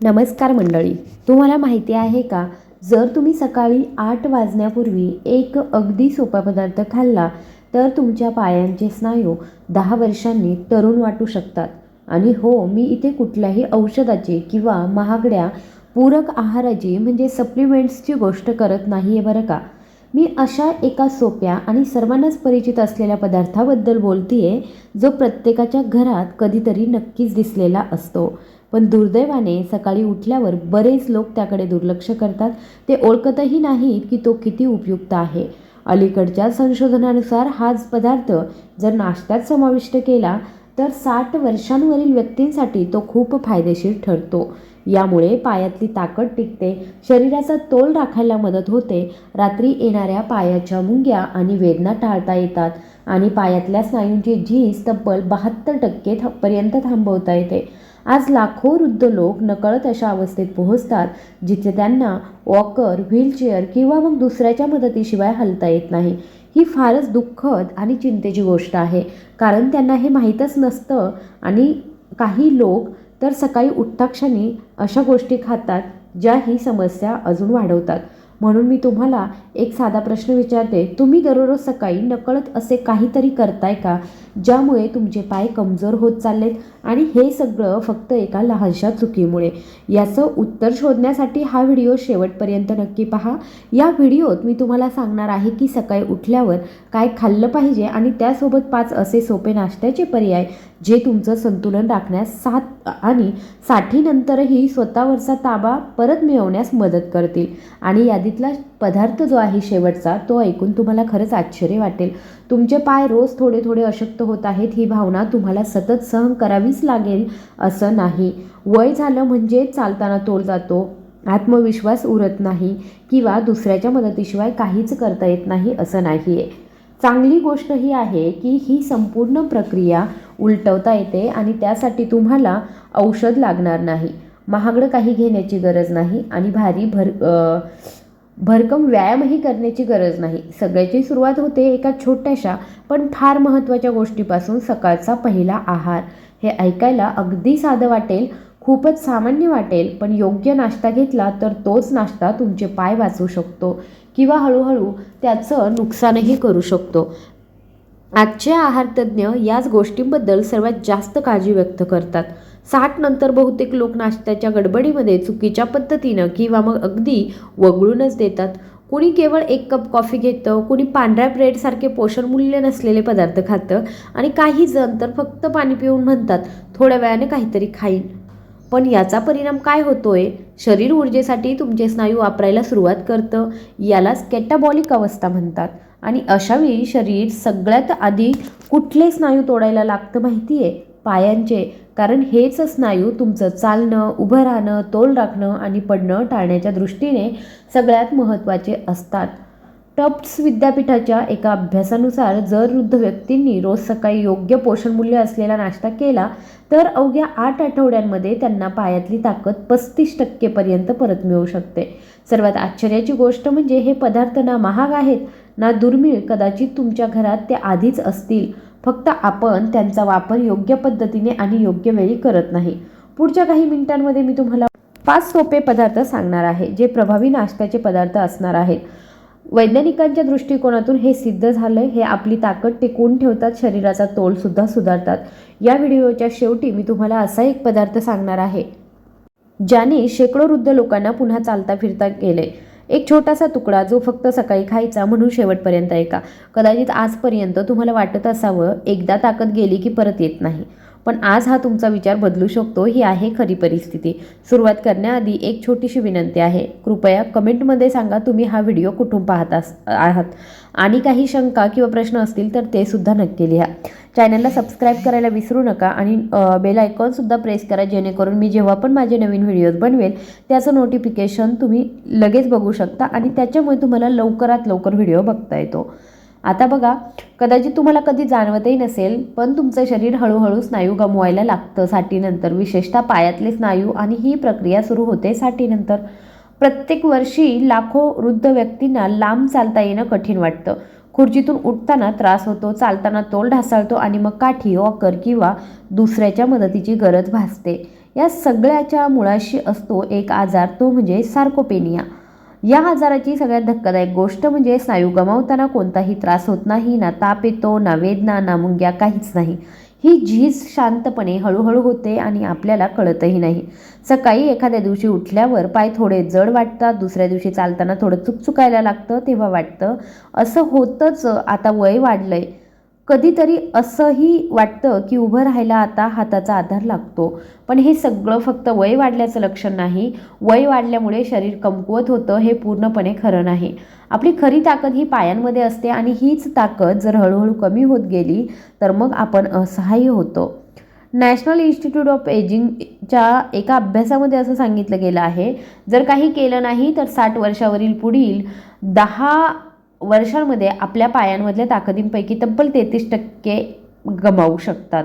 नमस्कार मंडळी तुम्हाला माहिती आहे का? जर तुम्ही सकाळी आठ वाजण्यापूर्वी एक अगदी सोपा पदार्थ खाल्ला तर तुमच्या पायांचे स्नायू दहा वर्षांनी तरुण वाटू शकतात. आणि हो मी इथे कुठल्याही औषधाची किंवा महागड्या पूरक आहाराची म्हणजे सप्लिमेंट्सची गोष्ट करत नाही आहे बरं का? मी अशा एका सोप्या आणि सर्वांनाच परिचित असलेल्या पदार्थाबद्दल बोलतीये जो प्रत्येकाच्या घरात कधीतरी नक्कीच दिसलेला असतो. पण दुर्दैवाने सकाळी उठल्यावर बरेच लोक त्याकडे दुर्लक्ष करतात. ते ओळखतही नाहीत की तो किती उपयुक्त आहे. अलीकडच्या संशोधनानुसार हाच पदार्थ जर नाश्त्यात समाविष्ट केला तर साठ वर्षांवरील व्यक्तींसाठी तो खूप फायदेशीर ठरतो. यामुळे पायातली ताकद टिकते शरीराचा तोल राखायला मदत होते रात्री येणाऱ्या पायाच्या मुंग्या आणि वेदना टाळता येतात आणि पायातल्या स्नायूंची झीज तब्बल बहात्तर टक्के थ पर्यंत थांबवता येते. आज लाखो वृद्ध लोक नकळत अशा अवस्थेत पोहोचतात जिथे त्यांना वॉकर व्हीलचेअर किंवा मग दुसऱ्याच्या मदतीशिवाय हलता येत नाही. ही फारच दुःखद आणि चिंतेची गोष्ट आहे. कारण त्यांना हे माहीतच नसतं आणि काही लोक तर सकाळी उठताक्षणी अशा गोष्टी खातात ज्या ही समस्या अजून वाढवतात. म्हणून मी तुम्हाला एक साधा प्रश्न विचारते. तुम्ही दररोज सकाळी नकळत असे काहीतरी करताय का ज्यामुळे तुमचे पाय कमजोर होत चाललेत? आणि हे सगळं फक्त एका लहानशा चुकीमुळे. याचं उत्तर शोधण्यासाठी हा व्हिडिओ शेवटपर्यंत नक्की पहा. या व्हिडिओत मी तुम्हाला सांगणार आहे की सकाळी उठल्यावर काय खाल्लं पाहिजे आणि त्यासोबत पाच असे सोपे नाश्त्याचे पर्याय जे तुमचं संतुलन राखण्यास साथ आणि साठीनंतरही स्वतःवरचा ताबा परत मिळवण्यास मदत करतील. आणि यादीतला पदार्थ जो आहे शेवटचा तो ऐकून तुम्हाला खरंच आश्चर्य वाटेल. तुमचे पाय रोज थोडे थोडे अशक्त होत आहेत ही भावना तुम्हाला सतत सहन करावीच लागेल असं नाही. वय झालं म्हणजे चालताना तोल जातो आत्मविश्वास उरत नाही किंवा दुसऱ्याच्या मदतीशिवाय काहीच करता येत नाही असं नाही आहे चांगली गोष्ट ही आहे की ही संपूर्ण प्रक्रिया उलटवता येते आणि त्यासाठी तुम्हाला औषध लागणार नाही. महागडं काही घेण्याची गरज नाही आणि भारी भर भरकम व्यायामही करण्याची गरज नाही. सगळ्याची सुरुवात होते एका छोट्याशा पण फार महत्त्वाच्या गोष्टीपासून सकाळचा पहिला आहार. हे ऐकायला अगदी साधं वाटेल खूपच सामान्य वाटेल पण योग्य नाश्ता घेतला तर तोच नाश्ता तुमचे पाय वाचवू शकतो किंवा हळूहळू त्याचं नुकसानही करू शकतो. आजचे आहारतज्ज्ञ याच गोष्टींबद्दल सर्वात जास्त काळजी व्यक्त करतात. साठ नंतर बहुतेक लोक नाश्त्याच्या गडबडीमध्ये चुकीच्या पद्धतीनं किंवा मग अगदी वगळूनच देतात. कुणी केवळ एक कप कॉफी घेतं कुणी पांढऱ्या ब्रेडसारखे पोषणमूल्य नसलेले पदार्थ खातं आणि काही जण तर फक्त पाणी पिऊन म्हणतात थोड्या वेळाने काहीतरी खाईन. पण याचा परिणाम काय होतोय? शरीर ऊर्जेसाठी तुमचे स्नायू वापरायला सुरुवात करतं यालाच कॅटाबॉलिक अवस्था म्हणतात. आणि अशावेळी शरीर सगळ्यात आधी कुठले स्नायू तोडायला लागतं माहिती आहे पायांचे. कारण हेच स्नायू तुमचं चालणं उभं राहणं तोल राखणं आणि पडणं टाळण्याच्या दृष्टीने सगळ्यात महत्त्वाचे असतात. टप्स विद्यापीठाच्या एका अभ्यासानुसार जर वृद्ध व्यक्तींनी रोज सकाळी योग्य पोषणमूल्य असलेला नाश्ता केला तर अवघ्या आठ आठवड्यांमध्ये त्यांना पायातली ताकद पस्तीस टक्केपर्यंत परत मिळू शकते. सर्वात आश्चर्याची गोष्ट म्हणजे हे पदार्थ ना महाग आहेत ना दुर्मिळ कदाचित तुमच्या घरात ते आधीच असतील. फक्त आपण त्यांचा वापर योग्य पद्धतीने आणि योग्य वेळी करत नाही. पुढच्या काही मिनिटांमध्ये मी तुम्हाला पाच सोपे पदार्थ सांगणार आहे जे प्रभावी नाश्त्याचे पदार्थ असणार आहेत. वैज्ञानिकांच्या दृष्टिकोनातून हे सिद्ध झालंय हे आपली ताकद टिकवून ठेवतात शरीराचा तोलसुद्धा सुधारतात. या व्हिडिओच्या शेवटी मी तुम्हाला असा एक पदार्थ सांगणार आहे ज्याने शेकडो वृद्ध लोकांना पुन्हा चालता फिरता गेले. एक छोटासा तुकडा जो फक्त सकाळी खायचा म्हणून शेवटपर्यंत ऐका. कदाचित आजपर्यंत तुम्हाला वाटत असावं एकदा ताकद गेली की परत येत नाही. पण आज हा तुमचा विचार बदलू शकतो ही आहे खरी परिस्थिती. सुरुवात करण्याआधी एक छोटीशी विनंती आहे. कृपया कमेंटमध्ये सांगा तुम्ही हा व्हिडिओ कुठून पाहत अस आहात. आणि काही शंका किंवा प्रश्न असतील तर ते सुद्धा नक्की लिहा. चॅनलला सबस्क्राईब करायला विसरू नका आणि बेल आयकॉनसुद्धा प्रेस करा जेणेकरून मी जेव्हा पण माझे नवीन व्हिडिओज बनवेल त्याचं नोटिफिकेशन तुम्ही लगेच बघू शकता आणि त्याच्यामुळे तुम्हाला लवकरात लवकर व्हिडिओ बघता येतो. आता बघा कदाचित तुम्हाला कधी जाणवतही नसेल पण तुमचं शरीर हळूहळू स्नायू गमवायला लागतं साठीनंतर. विशेषतः पायातले स्नायू आणि ही प्रक्रिया सुरू होते साठीनंतर. प्रत्येक वर्षी लाखो वृद्ध व्यक्तींना लांब चालता येणं कठीण वाटतं. खुर्चीतून उठताना त्रास होतो चालताना तोल ढासाळतो आणि मग काठी वॉकर किंवा दुसऱ्याच्या मदतीची गरज भासते. या सगळ्याच्या मुळाशी असतो एक आजार तो म्हणजे सार्कोपेनिया. या आजाराची सगळ्यात धक्कादायक गोष्ट म्हणजे स्नायू गमावताना कोणताही त्रास होत नाही ना ताप येतो ना वेदना ना मुंग्या काहीच नाही. ही झीज शांतपणे हळूहळू होते आणि आपल्याला कळतही नाही. सकाळी एखाद्या दिवशी उठल्यावर पाय थोडे जड वाटतात दुसऱ्या दिवशी चालताना थोडं चुकचुकायला लागतं तेव्हा वाटतं असं होतंच आता वय वाढलं आहे कधीतरी असंही वाटतं की उभं राहायला आता हाताचा आधार लागतो. पण हे सगळं फक्त वय वाढल्याचं लक्षण नाही. वय वाढल्यामुळे शरीर कमकुवत होतं हे पूर्णपणे खरं नाही. आपली खरी ताकद ही पायांमध्ये असते आणि हीच ताकद जर हळूहळू कमी होत गेली तर मग आपण असहाय्य होतो. नॅशनल इन्स्टिट्यूट ऑफ एजिंगच्या एका अभ्यासामध्ये असं सांगितलं गेलं आहे. जर काही केलं नाही तर साठ वर्षावरील पुढील दहा वर्षांमध्ये आपल्या पायांमधल्या ताकदींपैकी तब्बल तेहतीस टक्के गमावू शकतात.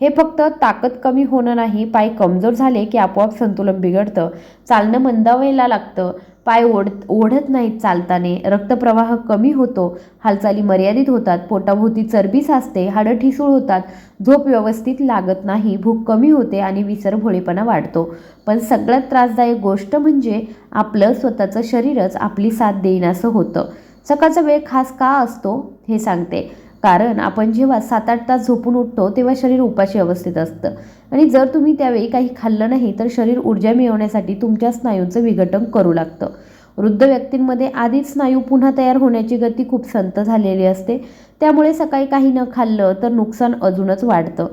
हे फक्त ताकद कमी होणं नाही पाय कमजोर झाले की आपोआप संतुलन बिघडतं. चालणं मंदावायला लागतं. पाय ओढ ओढत नाहीत चालताने. रक्तप्रवाह कमी होतो. हालचाली मर्यादित होतात. पोटाभोवती चरबी साचते. हाडं ठिसूळ होतात. झोप व्यवस्थित लागत नाही. भूक कमी होते आणि विसर भोळेपणा वाढतो. पण सगळ्यात त्रासदायक गोष्ट म्हणजे आपलं स्वतःचं शरीरच आपली साथ देईनासं होतं. सकाळचा वेळ खास का असतो हे सांगते. कारण आपण जेव्हा सात आठ तास झोपून उठतो तेव्हा शरीर उपाशी अवस्थेत असतं. आणि जर तुम्ही त्यावेळी काही खाल्लं नाही तर शरीर ऊर्जा मिळवण्यासाठी तुमच्या स्नायूंचं विघटन करू लागतं. वृद्ध व्यक्तींमध्ये आधीच स्नायू पुन्हा तयार होण्याची गती खूप संत झालेली असते. त्यामुळे सकाळी काही न खाल्लं तर नुकसान अजूनच वाढतं.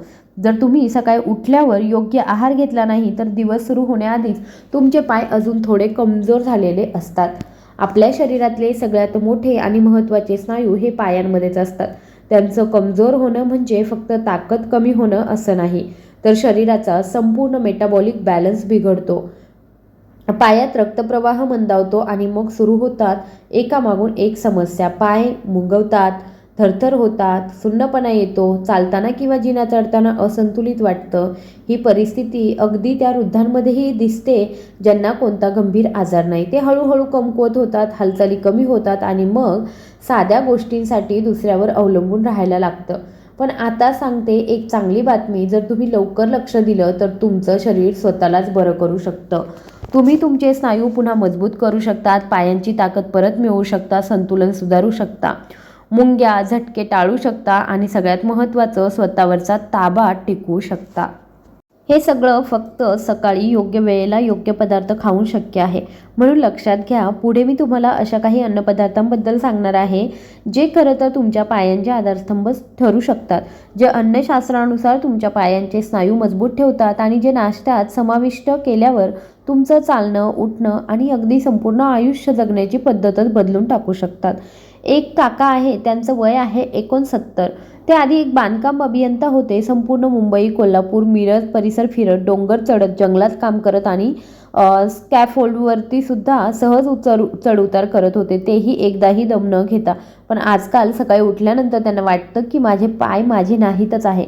जर तुम्ही सकाळी उठल्यावर योग्य आहार घेतला नाही तर दिवस सुरू होण्याआधीच तुमचे पाय अजून थोडे कमजोर झालेले असतात. आपल्या शरीरातले सगळ्यात मोठे आणि महत्त्वाचे स्नायू हे पायांमध्येच असतात. त्यांचं कमजोर होणं म्हणजे फक्त ताकद कमी होणं असं नाही तर शरीराचा संपूर्ण मेटाबॉलिक बॅलन्स बिघडतो. पायात रक्तप्रवाह मंदावतो आणि मग सुरू होतात एकामागून एक समस्या. पाय मुंगवतात थरथर होतात सुन्नपणा येतो चालताना किंवा जिना चढताना असंतुलित वाटतं. ही परिस्थिती अगदी त्या वृद्धांमध्येही दिसते ज्यांना कोणता गंभीर आजार नाही. ते हळूहळू कमकुवत होतात हालचाली कमी होतात आणि मग साध्या गोष्टींसाठी दुसऱ्यावर अवलंबून राहायला लागतं. पण आता सांगते एक चांगली बातमी. जर तुम्ही लवकर लक्ष दिलं तर तुमचं शरीर स्वतःलाच बरं करू शकतं. तुम्ही तुमचे स्नायू पुन्हा मजबूत करू शकतात पायांची ताकद परत मिळवू शकता संतुलन सुधारू शकता. मुंग्या झटके टाळू शकता आणि सगळ्यात महत्त्वाचं स्वतःवरचा ताबा टिकवू शकता. हे सगळं फक्त सकाळी योग्य वेळेला योग्य पदार्थ खाऊन शक्य आहे. म्हणून लक्षात घ्या पुढे मी तुम्हाला अशा काही अन्नपदार्थांबद्दल सांगणार आहे जे खरं तर तुमच्या पायांचे आधारस्तंभ ठरू शकतात जे अन्नशास्त्रानुसार तुमच्या पायांचे स्नायू मजबूत ठेवतात आणि जे नाश्त्यात समाविष्ट केल्यावर तुमचं चालणं उठणं आणि अगदी संपूर्ण आयुष्य जगण्याची पद्धतच बदलून टाकू शकतात. एक काका आहे त्यांचं वय आहे एकोणसत्तर. ते आधी एक बांधकाम अभियंता होते संपूर्ण मुंबई कोल्हापूर मिरज परिसर फिरत डोंगर चढत जंगलात काम करत आणि स्कॅफोल्डवरती सुद्धा सहज उचर चढउतार करत होते. तेही एकदाही दम न घेता. पण आजकाल सकाळी उठल्यानंतर त्यांना वाटतं की माझे पाय माझे नाहीतच आहे.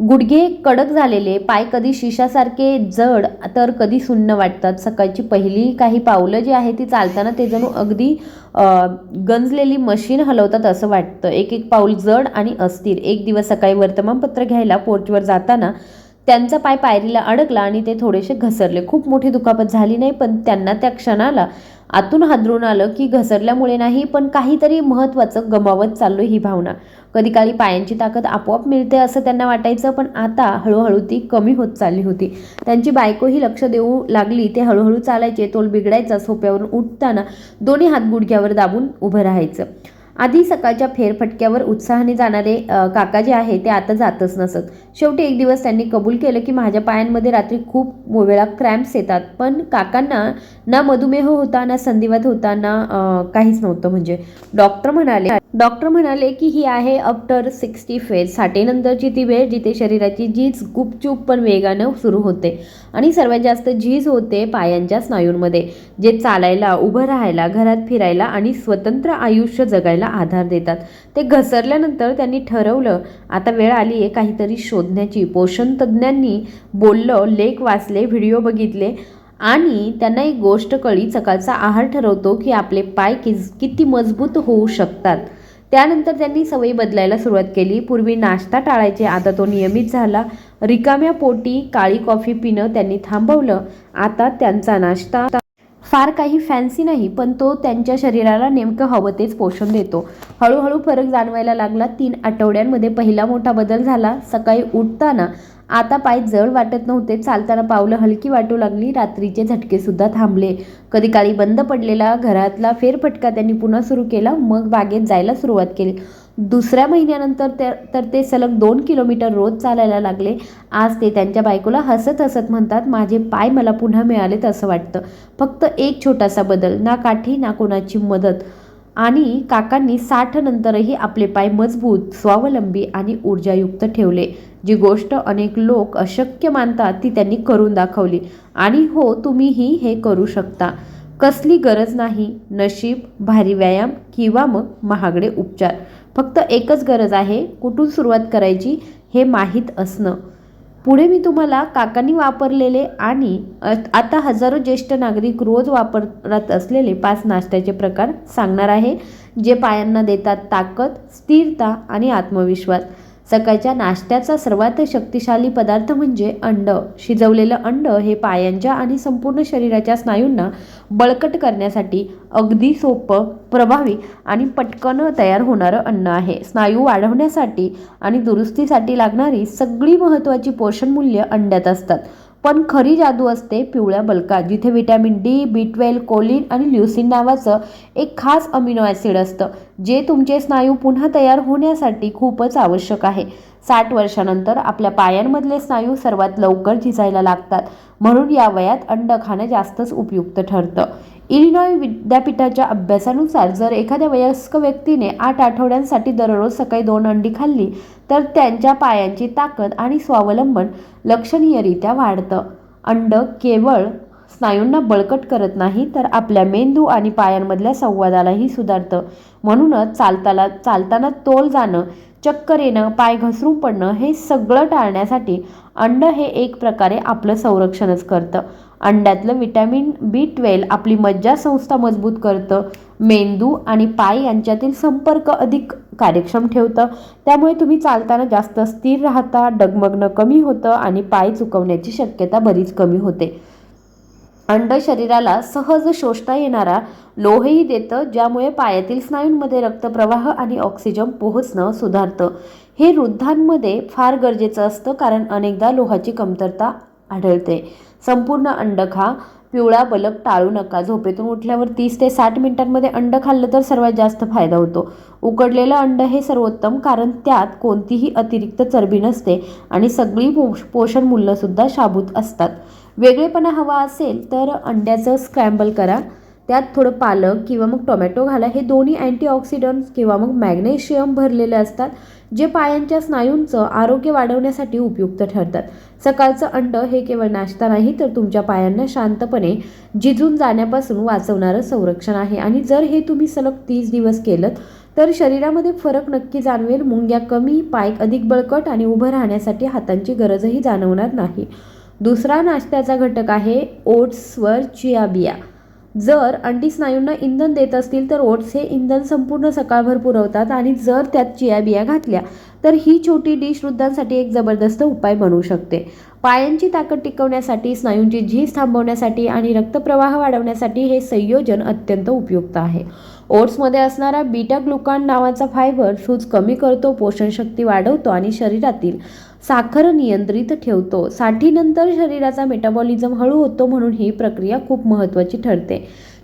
गुडघे कडक झालेले पाय कधी शिशासारखे जड तर कधी सुन्न वाटतात. सकाळची पहिली काही पावलं जी आहे ती चालताना ते जणू अगदी गंजलेली मशीन हलवतात असं वाटतं. एक एक पाऊल जड आणि अस्थिर. एक दिवस सकाळी वर्तमानपत्र घ्यायला पोर्चवर जाताना त्यांचा पाय पायरीला अडकला आणि ते थोडेसे घसरले. खूप मोठी दुखापत झाली नाही पण त्यांना त्या क्षणाला आतून हादरून आलं की घसरल्यामुळे नाही पण काहीतरी महत्त्वाचं गमावत चाललो ही भावना. कधी काळी पायांची ताकद आपोआप मिळते असं त्यांना वाटायचं पण आता हळूहळू ती कमी होत चालली होती. त्यांची बायकोही लक्ष देऊ लागली ते हळूहळू चालायचे तोल बिघडायचा सोप्यावरून उठताना दोन्ही हात गुडघ्यावर दाबून उभं राहायचं. आधी सकाळच्या फेरफटक्यावर उत्साहाने जाणारे काका जे आहे ते आता जातच नसत. शेवटी एक दिवस त्यांनी कबूल केलं की माझ्या पायांमध्ये रात्री खूप वेळा क्रॅम्प्स येतात. पण काकांना ना मधुमेह होता ना संधिवात होता ना काहीच नव्हतं. म्हणजे डॉक्टर म्हणाले डॉक्टर म्हणाले की ही आहे आफ्टर सिक्स्टी फेज. साठेनंतरची ती वेळ जिथे शरीराची झीज गुपचूप पण वेगानं सुरू होते आणि सर्वात जास्त झीज होते पायांच्या स्नायूंमध्ये जे चालायला उभं राहायला घरात फिरायला आणि स्वतंत्र आयुष्य जगायला आधार देतात. ते घसरल्यानंतर त्यांनी ठरवलं आता वेळ आली आहे काहीतरी शोधण्याची. पोषण तज्ज्ञांनी बोललं लेख वाचले व्हिडिओ बघितले आणि त्यांना एक गोष्ट कळी सकाळचा आहार ठरवतो की आपले पाय किस किती मजबूत होऊ शकतात. त्यानंतर त्यांनी सवयी बदलायला सुरुवात केली. पूर्वी नाश्ता टाळायचे. आता तो नियमित झाला. रिकाम्या पोटी काळी कॉफी पिणं त्यांनी थांबवलं. आता त्यांचा नाश्ता फार काही फॅन्सी नाही पण तो त्यांच्या शरीराला नेमकं हवं तेच पोषण देतो. हळूहळू फरक जाणवायला लागला. तीन आठवड्यांमध्ये पहिला मोठा बदल झाला. सकाळी उठताना आता पाय जड वाटत नव्हते. चालताना पावलं हलकी वाटू लागली. रात्रीचे झटके सुद्धा थांबले. कधी काळी बंद पडलेला घरातला फेरफटका त्यांनी पुन्हा सुरू केला. मग बागेत जायला सुरुवात केली. दुसऱ्या महिन्यानंतर त्या तर ते सलग दोन किलोमीटर रोज चालायला लागले. आज ते त्यांच्या बायकोला हसत हसत म्हणतात माझे पाय मला पुन्हा मिळालेत असं वाटतं. फक्त एक छोटासा बदल ना काठी ना कोणाची मदत. आणि काकांनी साठ नंतरही आपले पाय मजबूत स्वावलंबी आणि ऊर्जायुक्त ठेवले. जी गोष्ट अनेक लोक अशक्य मानतात ती त्यांनी करून दाखवली. आणि हो तुम्हीही हे करू शकता. कसली गरज नाही. नशीब भारी व्यायाम किंवा मग महागडे उपचार. फक्त एकच गरज आहे कुठून सुरुवात करायची हे माहीत असणं. पुढे मी तुम्हाला काकांनी वापरलेले आणि आता हजारो ज्येष्ठ नागरिक रोज वापरत असलेले पाच नाश्त्याचे प्रकार सांगणार आहे जे पायांना देतात ताकद स्थिरता आणि आत्मविश्वास. सकाळच्या नाश्त्याचा सर्वात शक्तिशाली पदार्थ म्हणजे अंड. शिजवलेलं अंड हे पायांच्या आणि संपूर्ण शरीराच्या स्नायूंना बळकट करण्यासाठी अगदी सोपं प्रभावी आणि पटकन तयार होणारं अन्न आहे. स्नायू वाढवण्यासाठी आणि दुरुस्तीसाठी लागणारी सगळी महत्त्वाची पोषण मूल्य अंड्यात असतात. पण खरी जादू असते पिवळ्या बलकात जिथे vitamin D B twelve choline आणि ल्युसिन नावाचं एक खास अमिनो ॲसिड असतं जे तुमचे स्नायू पुन्हा तयार होण्यासाठी खूपच आवश्यक आहे. साठ वर्षानंतर आपल्या पायांमधले स्नायू सर्वात लवकर झिजायला लागतात म्हणून या वयात अंड खाणं जास्तच उपयुक्त ठरतं. इलिनॉय विद्यापीठाच्या अभ्यासानुसार जर एखाद्या वयस्क व्यक्तीने आठ आठवड्यांसाठी दररोज सकाळी दोन अंडी खाल्ली तर त्यांच्या पायांची ताकद आणि स्वावलंबन लक्षणीयरित्या वाढतं. अंड केवळ स्नायूंना बळकट करत नाही तर आपल्या मेंदू आणि पायांमधल्या संवादालाही सुधारतं. म्हणूनच चालताना चालताना तोल जाणं चक्कर येणं पाय घसरून पडणं हे सगळं टाळण्यासाठी अंड हे एक प्रकारे आपलं संरक्षणच करतं. अंड्यातलं विटॅमिन बी ट्वेल्व आपली मज्जासंस्था मजबूत करतं. मेंदू आणि पाय यांच्यातील संपर्क अधिक कार्यक्षम ठेवतं. त्यामुळे तुम्ही चालताना जास्त स्थिर राहता डगमगणं कमी होतं आणि पाय चुकवण्याची शक्यता बरीच कमी होते. अंड शरीराला सहज शोषता येणारा लोहही देतं ज्यामुळे पायातील स्नायूंमध्ये रक्तप्रवाह आणि ऑक्सिजन पोहोचणं सुधारतं. हे वृद्धांमध्ये फार गरजेचं असतं कारण अनेकदा लोहाची कमतरता आढळते. संपूर्ण अंड खा पिवळा बलक टाळू नका. झोपेतून उठल्यावर तीस ते साठ मिनिटांमध्ये अंड खाल्लं तर सर्वात जास्त फायदा होतो. उकडलेलं अंड हे सर्वोत्तम कारण त्यात कोणतीही अतिरिक्त चरबी नसते आणि सगळी पोष पोषण मूल्यसुद्धा शाबूत असतात. वेगळेपणा हवा असेल तर अंड्याचं स्क्रॅम्बल करा. त्यात थोडं पालक किंवा मग टोमॅटो घाला. हे दोन्ही अँटीऑक्सिडंट्स किंवा मग मॅग्नेशियम भरलेले असतात जे पायांच्या स्नायूंचं आरोग्य वाढवण्यासाठी उपयुक्त ठरतात. सकाळचं अंड हे केवळ नाश्ता नाही तर तुमच्या पायांना शांतपणे जिजून जाण्यापासून वाचवणारं संरक्षण आहे. आणि जर हे तुम्ही सलग तीस दिवस केलं तर शरीरामध्ये फरक नक्की जाणवेल. मुंग्या कमी पाय अधिक बळकट आणि उभं राहण्यासाठी हातांची गरजही जाणवणार नाही. दुसरा नाश्त्याचा घटक आहे ओट्सवर चिया बिया. जर अंडी स्नायूंना इंधन देत असतील तर ओट्स हे इंधन संपूर्ण सकाळभर पुरवतात आणि जर त्यात चिया बिया घातल्या तर ही छोटी डिश वृद्धांसाठी एक जबरदस्त उपाय बनू शकते. पायांची ताकद टिकवण्यासाठी स्नायूंची झीज थांबवण्यासाठी आणि रक्तप्रवाह वाढवण्यासाठी हे संयोजन अत्यंत उपयुक्त आहे. ओट्समध्ये असणारा बीटा ग्लुकॉन नावाचा फायबर सूज कमी करतो पोषणशक्ती वाढवतो आणि शरीरातील साखर नियंत्रित ठेवतो. साठीनंतर शरीराचा मेटाबॉलिझम हळू होतो म्हणून ही प्रक्रिया खूप महत्त्वाची ठरते.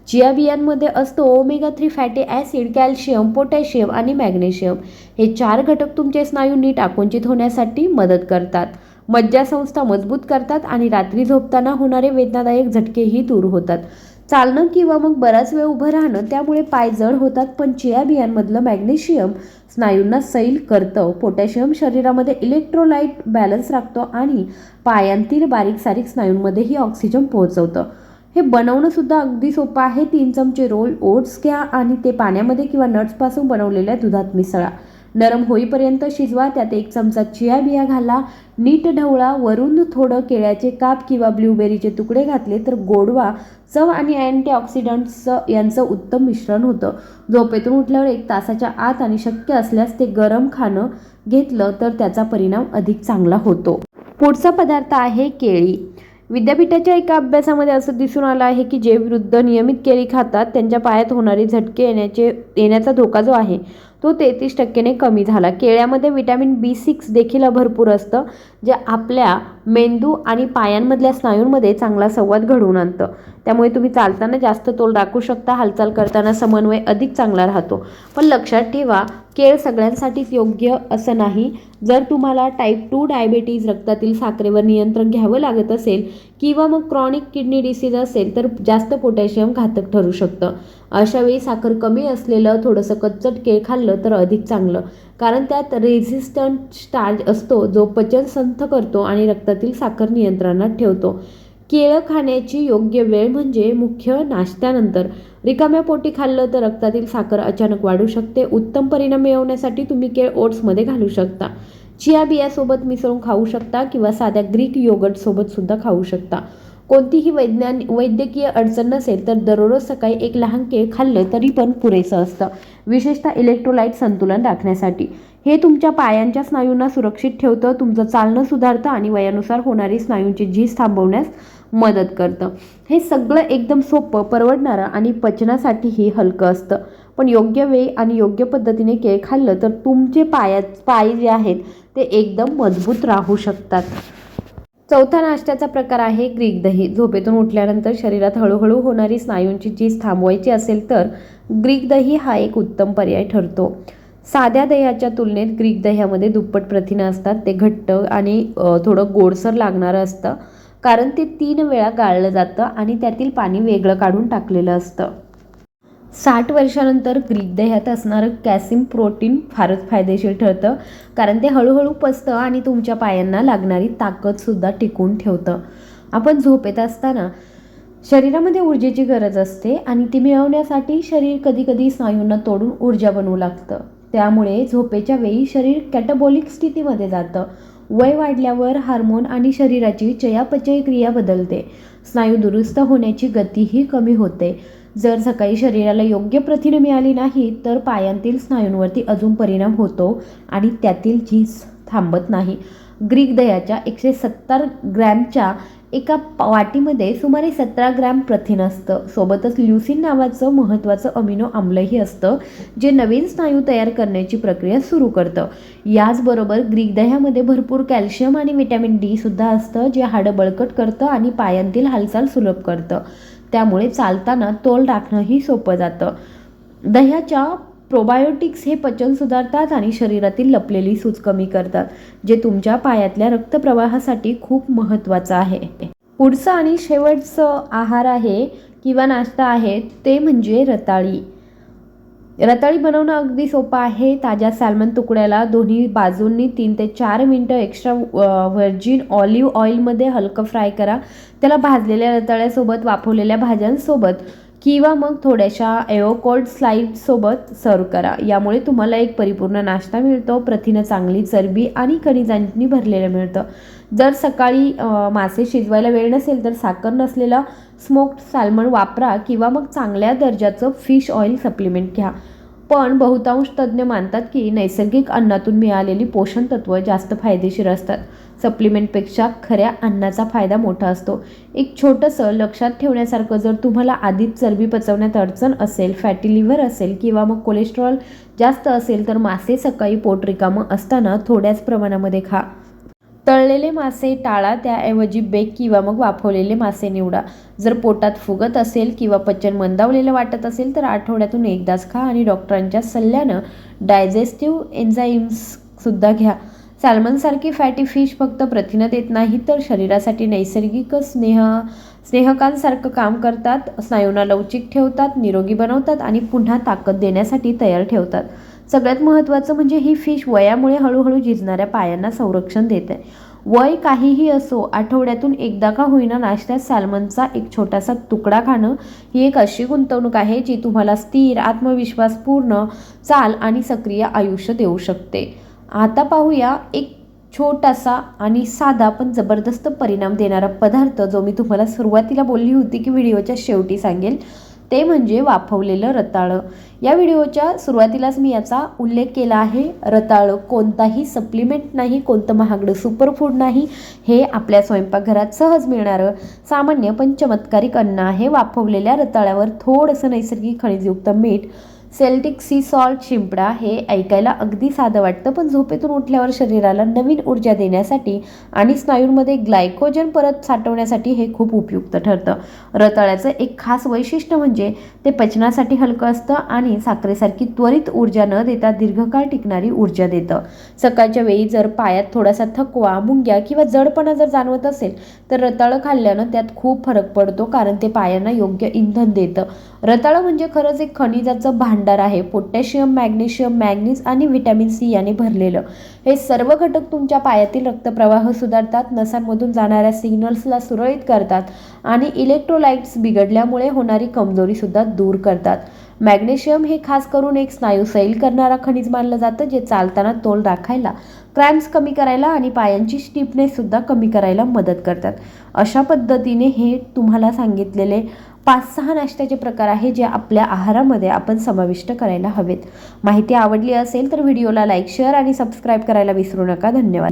चिया बियांमध्ये असतो omega three fatty acid calcium potassium आणि मॅग्नेशियम. हे चार घटक तुमचे स्नायू नीट आकुंचित होण्यासाठी मदत करतात. मज्जासंस्था मजबूत करतात आणि रात्री झोपताना होणारे वेदनादायक झटकेही दूर होतात. चालणं किंवा मग बराच वेळ उभं राहणं त्यामुळे पाय जड होतात. पण चिया बियांमधलं मॅग्नेशियम स्नायूंना सैल करतं. पोटॅशियम शरीरामध्ये इलेक्ट्रोलाइट बॅलन्स राखतो आणि पायांतील बारीक सारीक स्नायूंमध्येही ऑक्सिजन पोहोचवतं. हे बनवणं सुद्धा अगदी सोपं आहे. तीन चमचे रोल ओट्स घ्या आणि ते पाण्यामध्ये किंवा नट्सपासून बनवलेल्या दुधात मिसळा. नरम होईपर्यंत शिजवा त्यात एक चमचा चिया बिया घाला. नीट ढवळा वरून थोडं केळ्याचे काप किंवा ब्लूबेरीचे तुकडे घातले तर गोडवा चव आणि अँटीऑक्सिडंट्सचं यांचं उत्तम मिश्रण होतं. झोपेतून उठल्यावर एक तासाच्या आत आणि शक्य असल्यास ते गरम खाणं घेतलं तर त्याचा परिणाम अधिक चांगला होतो. पुढचा पदार्थ आहे केळी. विद्यापीठाच्या एका अभ्यासामध्ये असं दिसून आलं आहे की जे वृद्ध नियमित केळी खातात त्यांच्या पायात होणारे झटके येण्याचे येण्याचा धोका जो आहे तो तेहतीस टक्क्याने कमी झाला. केळ्यामध्ये विटॅमिन बी सिक्स देखील भरपूर असतं जे आपल्या मेंदू आणि पायांमधल्या स्नायूंमध्ये चांगला संवाद घडवून आणतं. त्यामुळे तुम्ही चालताना जास्त तोल राखू शकता हालचाल करताना समन्वय अधिक चांगला राहतो. पण लक्षात ठेवा केळ सगळ्यांसाठीच योग्य असं नाही. जर तुम्हाला टाईप टू डायबेटीज रक्तातील साखरेवर नियंत्रण घ्यावं लागत असेल किंवा मग क्रॉनिक किडनी डिसीज असेल तर जास्त पोटॅशियम घातक ठरू शकतं. अशावेळी साखर कमी असलेलं थोडंसं कच्चट केळ खाल्लं तर अधिक चांगलं. कारण त्यात रेझिस्टंट स्टार्च असतो जो पचन संथ करतो आणि रक्तातील साखर नियंत्रणात ठेवतो. केळं खाण्याची योग्य वेळ म्हणजे मुख्य नाश्त्यानंतर. रिकाम्या पोटी खाल्लं तर रक्तातील साखर अचानक वाढू शकते. उत्तम परिणाम मिळवण्यासाठी तुम्ही केळ ओट्समध्ये घालू शकता. चिया बियासोबत मिसळून खाऊ शकता किंवा साध्या ग्रीक योगर्टसोबत सुद्धा खाऊ शकता. कोणतीही वैज्ञान वैद्यकीय अडचण नसेल तर दररोज सकाळी एक लहान केळ खाल्लं तरी पण पुरेसं असतं. विशेषतः इलेक्ट्रोलाइट संतुलन राखण्यासाठी. हे तुमच्या पायांच्या स्नायूंना सुरक्षित ठेवतं तुमचं चालणं सुधारतं आणि वयानुसार होणारी स्नायूंची झीज थांबवण्यास मदत करतं. हे सगळं एकदम सोपं परवडणारं आणि पचनासाठीही हलकं असतं. पण योग्य वेळी आणि योग्य पद्धतीने केळ खाल्लं तर तुमचे पाया पाय जे आहेत ते एकदम मजबूत राहू शकतात. चौथा नाश्त्याचा प्रकार आहे ग्रीक दही. झोपेतून उठल्यानंतर शरीरात हळूहळू होणारी स्नायूंची झीज थांबवायची असेल तर ग्रीक दही हा एक उत्तम पर्याय ठरतो. साध्या दह्याच्या तुलनेत ग्रीक दह्यामध्ये दुप्पट प्रथिनं असतात ते घट्ट आणि थोडं गोडसर लागणारं असतं. कारण ते तीन वेळा गाळलं जातं आणि त्यातील पाणी वेगळं काढून टाकलेलं असतं. साठ वर्षानंतर ग्रीक दह्यात असणारं कॅसिम प्रोटीन फारच फायदेशीर ठरतं कारण ते हळूहळू पचतं आणि तुमच्या पायांना लागणारी ताकदसुद्धा टिकून ठेवतं. आपण झोपेत असताना शरीरामध्ये ऊर्जेची गरज असते आणि ती मिळवण्यासाठी शरीर कधीकधी स्नायूंना तोडून ऊर्जा बनवू लागतं. त्यामुळे झोपेच्या वेळी शरीर कॅटाबॉलिक स्थितीमध्ये जातं. वय वाढल्यावर हार्मोन आणि शरीराची चयापचय क्रिया बदलते. स्नायू दुरुस्त होण्याची गतीही कमी होते. जर सकाळी शरीराला योग्य प्रथिने मिळाली नाही तर पायांतील स्नायूंवरती अजून परिणाम होतो आणि त्यातील झीज थांबत नाही. ग्रीक दह्याच्या एकशे सत्तर ग्रॅमच्या एका वाटीमध्ये सुमारे सतरा ग्रॅम प्रथिन असतं. सोबतच ल्युसिन नावाचं महत्त्वाचं अमिनो आम्लही असतं जे नवीन स्नायू तयार करण्याची प्रक्रिया सुरू करतं. याचबरोबर ग्रीक दह्यामध्ये भरपूर कॅल्शियम आणि विटॅमिन डी सुद्धा असतं जे हाडं बळकट करतं आणि पायांतील हालचाल सुलभ करतं. त्यामुळे चालताना तोल राखणंही सोपं जातं. दह्याच्या प्रोबायोटिक्स हे पचन सुधारतात आणि शरीरातील लपलेली सूज कमी करतात जे तुमच्या पायातल्या रक्तप्रवाहासाठी खूप महत्त्वाचं आहे. पुढचं आणि शेवटचं आहार आहे किंवा नाश्ता आहे ते म्हणजे रताळी. रताळी बनवणं अगदी सोपं आहे. ताज्या सॅल्मन तुकड्याला दोन्ही बाजूंनी तीन ते चार मिनटं एक्स्ट्रा व्हर्जिन ऑलिव्ह ऑइलमध्ये हलकं फ्राय करा. त्याला भाजलेल्या रताळ्यासोबत वाफवलेल्या भाज्यांसोबत किंवा मग थोड्याशा एओकोल्ड स्लाईडसोबत सर्व करा. यामुळे तुम्हाला एक परिपूर्ण नाश्ता मिळतो प्रथिनं चांगली चरबी आणि खनिजांनी भरलेलं मिळतं. जर सकाळी मासे शिजवायला वेळ नसेल तर साखर नसलेला स्मोक्ड सॅल्मन वापरा किंवा मग चांगल्या दर्जाचं फिश ऑइल सप्लिमेंट घ्या. पण बहुतांश तज्ज्ञ मानतात की नैसर्गिक अन्नातून मिळालेली पोषण तत्त्व जास्त फायदेशीर असतात. सप्लिमेंटपेक्षा खऱ्या अन्नाचा फायदा मोठा असतो. एक छोटंसं लक्षात ठेवण्यासारखं जर तुम्हाला आधीच चरबी पचवण्यात अडचण असेल फॅटी लिव्हर असेल किंवा मग कोलेस्ट्रॉल जास्त असेल तर मासे सकाळी पोट रिकामं असताना थोड्याच प्रमाणामध्ये खा. तळलेले मासे टाळा त्याऐवजी बेक किंवा मग वाफवलेले मासे निवडा. जर पोटात फुगत असेल किंवा पचन मंदावलेलं वाटत असेल तर आठवड्यातून एकदाच खा आणि डॉक्टरांच्या सल्ल्यानं डायजेस्टिव्ह एन्झाईम्ससुद्धा घ्या. सॅल्मनसारखी फॅटी फिश फक्त प्रथिनं देत नाही तर शरीरासाठी नैसर्गिक स्नेह स्नेहकांसारखं काम करतात स्नायूंना लवचिक ठेवतात निरोगी बनवतात आणि पुन्हा ताकद देण्यासाठी तयार ठेवतात. सगळ्यात महत्त्वाचं म्हणजे ही फिश वयामुळे हळूहळू झिजणाऱ्या पायांना संरक्षण देते. वय काहीही असो आठवड्यातून एकदा का होईना नाश्त्यात सॅल्मनचा एक छोटासा तुकडा खाणं ही एक अशी गुंतवणूक आहे जी तुम्हाला स्थिर आत्मविश्वासपूर्ण चाल आणि सक्रिय आयुष्य देऊ शकते. आता पाहूया एक छोटासा आणि साधा पण जबरदस्त परिणाम देणारा पदार्थ जो मी तुम्हाला सुरुवातीला बोलली होती की व्हिडिओच्या शेवटी सांगेल ते म्हणजे वाफवलेलं रताळं. या व्हिडिओच्या सुरुवातीलाच मी याचा उल्लेख केला आहे. रताळं कोणताही सप्लिमेंट नाही कोणतं महागडं सुपरफूड नाही हे आपल्या स्वयंपाकघरात सहज मिळणारं सामान्य पण चमत्कारिक अन्न आहे. वाफवलेल्या रताळ्यावर थोडंसं नैसर्गिक खनिजयुक्त मीठ सेल्टिक सी सॉल्ट शिंपडा हे ऐकायला अगदी साधं वाटतं पण झोपेतून उठल्यावर शरीराला नवीन ऊर्जा देण्यासाठी आणि स्नायूंमध्ये ग्लायकोजन परत साठवण्यासाठी हे खूप उपयुक्त ठरतं. रताळ्याचं एक खास वैशिष्ट्य म्हणजे ते पचनासाठी हलकं असतं आणि साखरेसारखी त्वरित ऊर्जा न देता दीर्घकाळ टिकणारी ऊर्जा देतं. सकाळच्या वेळी जर पायात थोडासा थकवा मुंग्या किंवा जडपणा जर जाणवत असेल तर रताळं खाल्ल्यानं त्यात खूप फरक पडतो कारण ते पायांना योग्य इंधन देतं. रताळं म्हणजे खरंच एक खनिजाचं भांड भांडार आहे. पोटॅशियम मॅग्नेशियम मॅग्नीज आणि व्हिटॅमिन सी याने भरलेलं. हे सर्व घटक तुमच्या पायातील रक्तप्रवाह सुधारतात नसांमधून जाणाऱ्या सिग्नल्सला सुरळीत करतात आणि इलेक्ट्रोलाइट्स बिघडल्यामुळे होणारी कमजोरीसुद्धा दूर करतात. मॅग्नेशियम हे खास करून एक स्नायू सैल करणारा खनिज मानलं जातं जे चालताना तोल राखायला क्रॅम्प्स कमी करायला आणि पायांची स्टिफनेससुद्धा कमी करायला मदत करतात. अशा पद्धतीने हे तुम्हाला सांगितलेले पाच सहा नाश्त्याचे प्रकार आहे जे आपल्या आहारामध्ये आपण समाविष्ट करायला हवेत. माहिती आवडली असेल तर व्हिडिओला लाईक शेअर आणि सबस्क्राईब करायला विसरू नका. धन्यवाद.